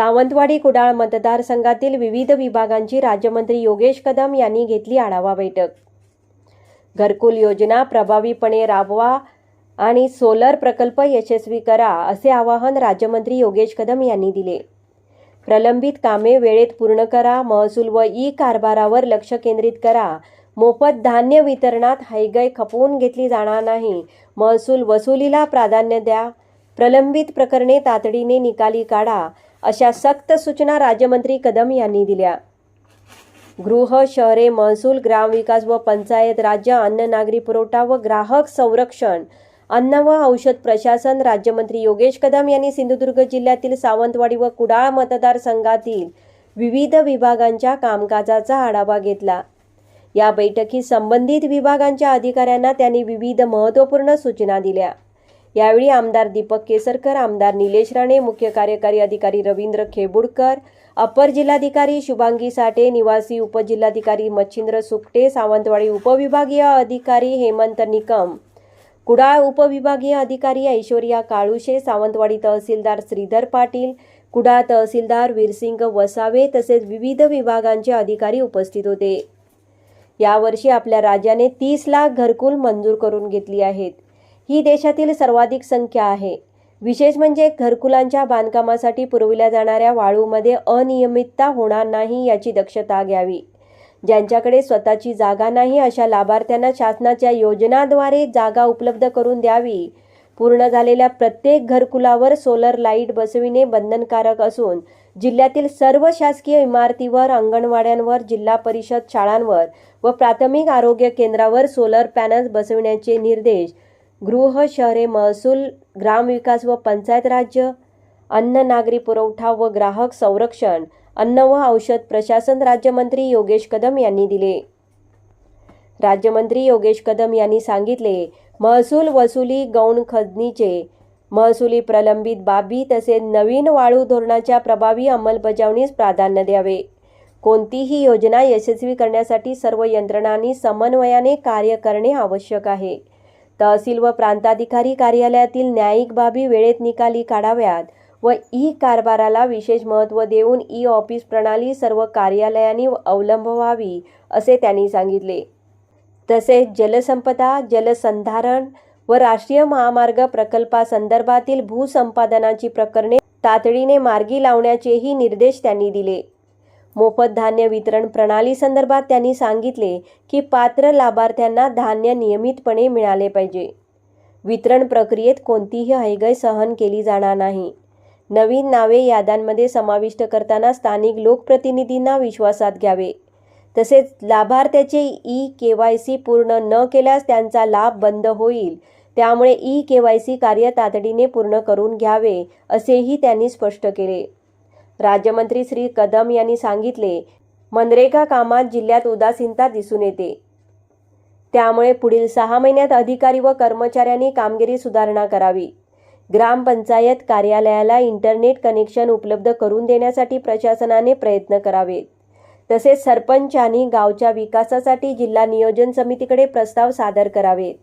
सावंतवाडी कुडाळ मतदारसंघातील विविध विभागांची राज्यमंत्री योगेश कदम यांनी घेतली आढावा बैठक. घरकुल योजना प्रभावीपणे राबवा आणि सोलर प्रकल्प यशस्वी करा असे आवाहन राज्यमंत्री योगेश कदम यांनी दिले. प्रलंबित कामे वेळेत पूर्ण करा महसूल व ई कारभारावर लक्ष केंद्रित करा. मोफत धान्य वितरणात हैगय खपवून घेतली जाणार नाही. महसूल वसुलीला प्राधान्य द्या. प्रलंबित प्रकरणे तातडीने निकाली काढा. अशा सक्त सूचना राज्यमंत्री कदम यांनी दिल्या. गृह शहरे महसूल ग्रामविकास व पंचायत राज्य अन्न नागरी पुरवठा व ग्राहक संरक्षण अन्न व औषध प्रशासन राज्यमंत्री योगेश कदम यांनी सिंधुदुर्ग जिल्ह्यातील सावंतवाडी व कुडाळ मतदारसंघातील विविध विभागांच्या कामकाजाचा आढावा घेतला. या बैठकीत संबंधित विभागांच्या अधिकाऱ्यांना त्यांनी विविध महत्त्वपूर्ण सूचना दिल्या. यावेळी आमदार दीपक केसरकर आमदार निलेश राणे मुख्य कार्यकारी अधिकारी रवींद्र खेबुडकर अपर जिल्हाधिकारी शुभांगी साठे निवासी उपजिल्हाधिकारी मच्छिंद्र सुकटे सावंतवाडी उपविभागीय अधिकारी हेमंत निकम कुडाळ उपविभागीय अधिकारी ऐश्वर्या काळुशे सावंतवाडी तहसीलदार श्रीधर पाटील कुडाळ तहसीलदार वीरसिंग वसावे तसेच विविध विभागांचे अधिकारी उपस्थित होते. यावर्षी आपल्या राज्याने तीस लाख घरकुल मंजूर करून घेतली आहेत. ही देशातील सर्वाधिक संख्या आहे. विशेष म्हणजे घरकुलांच्या बांधकामासाठी पुरविल्या जाणाऱ्या वाळूमध्ये अनियमितता होणार नाही याची दक्षता घ्यावी. ज्यांच्याकडे स्वतःची जागा नाही अशा लाभार्थ्यांना शासनाच्या योजनाद्वारे जागा उपलब्ध करून द्यावी. पूर्ण झालेल्या प्रत्येक घरकुलावर सोलर लाइट बसविणे बंधनकारक असून जिल्ह्यातील सर्व शासकीय इमारतीवर अंगणवाड्यांवर जिल्हा परिषद शाळांवर व प्राथमिक आरोग्य केंद्रावर सोलर पॅनल्स बसविण्याचे निर्देश गृह शहरे महसूल ग्रामविकास व पंचायत राज्य अन्न नागरी पुरवठा व ग्राहक संरक्षण अन्न व औषध प्रशासन राज्यमंत्री योगेश कदम यांनी दिले. राज्यमंत्री योगेश कदम यांनी सांगितले महसूल वसुली गौण खदनीचे महसुली प्रलंबित बाबी तसेच नवीन वाळू धोरणाच्या प्रभावी अंमलबजावणीस प्राधान्य द्यावे. कोणतीही योजना यशस्वी करण्यासाठी सर्व यंत्रणांनी समन्वयाने कार्य करणे आवश्यक आहे. तहसील व प्रांताधिकारी कार्यालयातील न्यायिक बाबी वेळेत निकाली काढाव्यात व ई कारभाराला विशेष महत्त्व देऊन ई ऑफिस प्रणाली सर्व कार्यालयांनी अवलंबवावी असे त्यांनी सांगितले. तसेच जलसंपदा जलसंधारण व राष्ट्रीय महामार्ग प्रकल्पासंदर्भातील भूसंपादनाची प्रकरणे तातडीने मार्गी लावण्याचेही निर्देश त्यांनी दिले. मोफत धान्य वितरण प्रणाली संदर्भात त्यांनी सांगितले की पात्र लाभार्थ्यांना धान्य नियमितपणे मिळाले पाहिजे. वितरण प्रक्रियेत कोणतीही हयगय सहन केली जाणार नाही. नवीन नावे याद्यांमध्ये समाविष्ट करताना स्थानिक लोकप्रतिनिधींना विश्वासात घ्यावे. तसेच लाभार्थ्याचे ई के वाय सी पूर्ण न केल्यास त्यांचा लाभ बंद होईल. त्यामुळे ई के वाय सी कार्य तातडीने पूर्ण करून घ्यावे असेही त्यांनी स्पष्ट केले. राज्यमंत्री श्री कदम यांनी सांगितले मनरेगा कामात जिल्ह्यात उदासीनता दिसून येते. त्यामुळे पुढील सहा महिन्यात अधिकारी व कर्मचाऱ्यांनी कामगिरी सुधारणा करावी. ग्रामपंचायत कार्यालयाला इंटरनेट कनेक्शन उपलब्ध करून देण्यासाठी प्रशासनाने प्रयत्न करावेत. तसेच सरपंचांनी गावच्या विकासासाठी जिल्हा नियोजन समितीकडे प्रस्ताव सादर करावेत.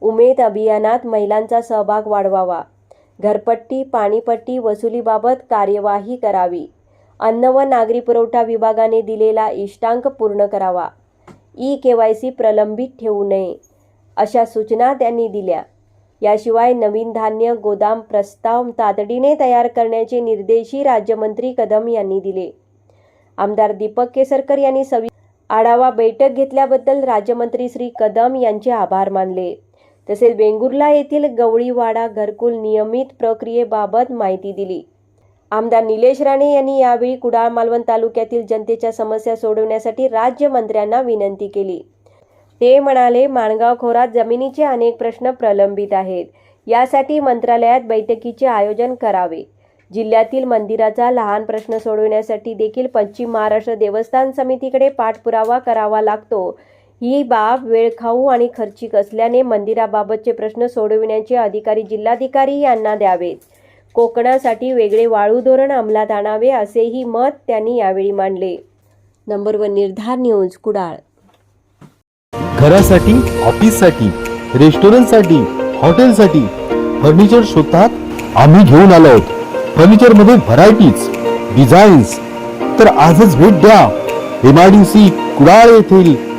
उमेद अभियानात महिलांचा सहभाग वाढवावा. घरपट्टी पाणीपट्टी वसुलीबाबत कार्यवाही करावी. अन्न व नागरी पुरवठा विभागाने दिलेला इष्टांक पूर्ण करावा. ई के वाय सी प्रलंबित ठेवू नये अशा सूचना त्यांनी दिल्या. याशिवाय नवीन धान्य गोदाम प्रस्ताव तातडीने तयार करण्याचे निर्देशही राज्यमंत्री कदम यांनी दिले. आमदार दीपक केसरकर यांनी सवि आढावा बैठक घेतल्याबद्दल राज्यमंत्री श्री कदम यांचे आभार मानले. तसेच वेंगुर्ला येथील गवळीवाडा घरकुल नियमित प्रक्रियेबाबत माहिती दिली. आमदार निलेश राणे यांनी यावेळी कुडाळ मालवण तालुक्यातील जनतेच्या समस्या सोडवण्यासाठी राज्यमंत्र्यांना विनंती केली. ते म्हणाले माणगाव खोरात जमिनीचे अनेक प्रश्न प्रलंबित आहेत. यासाठी मंत्रालयात बैठकीचे आयोजन करावे. जिल्ह्यातील मंदिराचा लहान प्रश्न सोडवण्यासाठी देखील पश्चिम महाराष्ट्र देवस्थान समितीकडे पाठपुरावा करावा लागतो. ही बाब वेळखाऊ आणि खर्चिक असल्याने मंदिराबाबतचे प्रश्न सोडविण्याचे अधिकारी जिल्हाधिकारी यांना द्यावेत. कोकणासाठी वेगळे वाळू धोरण अंमलात आणावे असेही मत त्यांनी यावेळी मांडले. Number one Nirdhar news Kudal. घरासाठी ऑफिससाठी रेस्टॉरंटसाठी हॉटेलसाठी फर्निचर शोधतात आम्ही घेऊन आलो आहोत. फर्निचरमध्ये व्हरायटीज डिझाईन्स तर आजच भेट द्या. एमआयडीसी कुडाळ येथील